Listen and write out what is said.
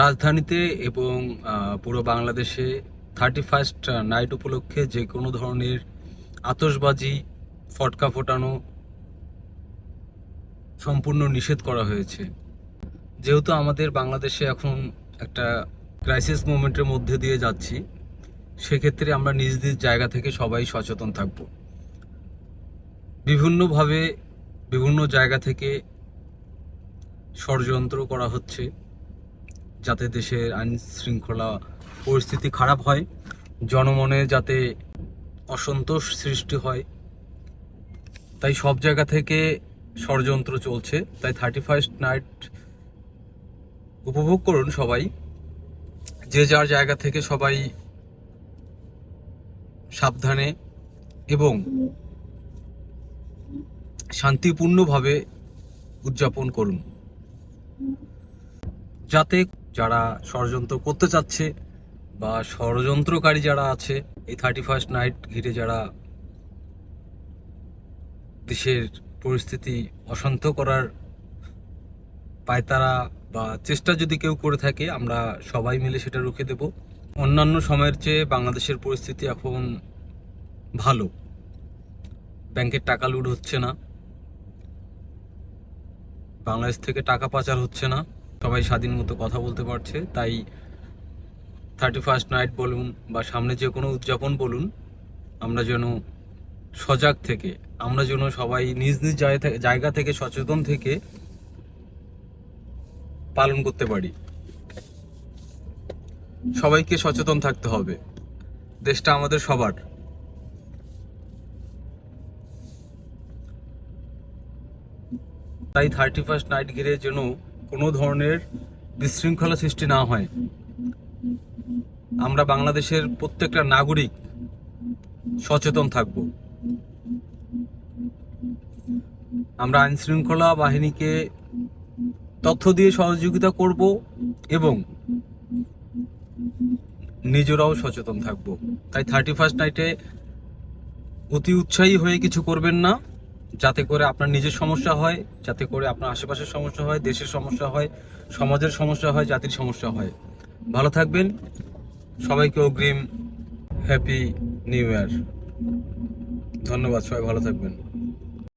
রাজধানীতে এবং পুরো বাংলাদেশে থার্টি ফার্স্ট নাইট উপলক্ষে যে কোনো ধরনের আতসবাজি ফটকা ফোটানো সম্পূর্ণ নিষেধ করা হয়েছে। যেহেতু আমাদের বাংলাদেশে এখন একটা ক্রাইসিস মুভমেন্টের মধ্যে দিয়ে যাচ্ছি, সেক্ষেত্রে আমরা নিজ নিজ জায়গা থেকে সবাই সচেতন থাকব। বিভিন্নভাবে বিভিন্ন জায়গা থেকে ষড়যন্ত্র করা হচ্ছে। যাতে দেশের আইন শৃঙ্খলা পরিস্থিতি খারাপ হয়, জনমনে যাতে অসন্তোষ সৃষ্টি হয়। তাই সব জায়গা থেকে ষড়যন্ত্র চলছে। তাই থার্টি ফার্স্ট নাইট উপভোগ করুন সবাই। যে যার জায়গা থেকে সবাই সাবধানে এবং শান্তিপূর্ণভাবে উদযাপন করুন। যাতে যারা ষড়যন্ত্র করতে চাচ্ছে বা ষড়যন্ত্রকারী যারা আছে, এই থার্টি ফার্স্ট নাইট ঘিরে যারা দেশের পরিস্থিতি অশান্ত করার পায়তারা বা চেষ্টা যদি কেউ করে থাকে, আমরা সবাই মিলে সেটা রুখে দেব। অন্যান্য সময়ের চেয়ে বাংলাদেশের পরিস্থিতি এখন ভালো। ব্যাংকের টাকা লুট হচ্ছে না। বাংলাদেশ থেকে টাকা পাচার হচ্ছে না। সবাই স্বাধীন মতো কথা বলতে পারছে। তাই থার্টি ফার্স্ট নাইট বলুন বা সামনে যে কোনো উদযাপন বলুন, আমরা যেন সজাগ থেকে, আমরা যেন সবাই নিজ নিজ জায়গা থেকে- সচেতন থেকে পালন করতে পারি। সবাইকে সচেতন থাকতে হবে। দেশটা আমাদের সবার। তাই থার্টি ফার্স্ট নাইট ঘিরে যেন কোনো ধরনের বিশৃঙ্খলা সৃষ্টি না হয়। আমরা বাংলাদেশের প্রত্যেকটা নাগরিক সচেতন থাকব। আমরা আইন শৃঙ্খলা বাহিনীকে তথ্য দিয়ে সহযোগিতা করব এবং নিজেরাও সচেতন থাকব। তাই থার্টি ফার্স্ট নাইটে অতি উৎসাহী হয়ে কিছু করবেন না। যাতে করে আপনার নিজের সমস্যা হয়, যাতে করে আপনার আশেপাশের সমস্যা হয়, দেশের সমস্যা হয়, সমাজের সমস্যা হয়, জাতির সমস্যা হয়। ভালো থাকবেন। সবাইকে অগ্রিম হ্যাপি নিউ ইয়ার ধন্যবাদ, সবাই ভালো থাকবেন।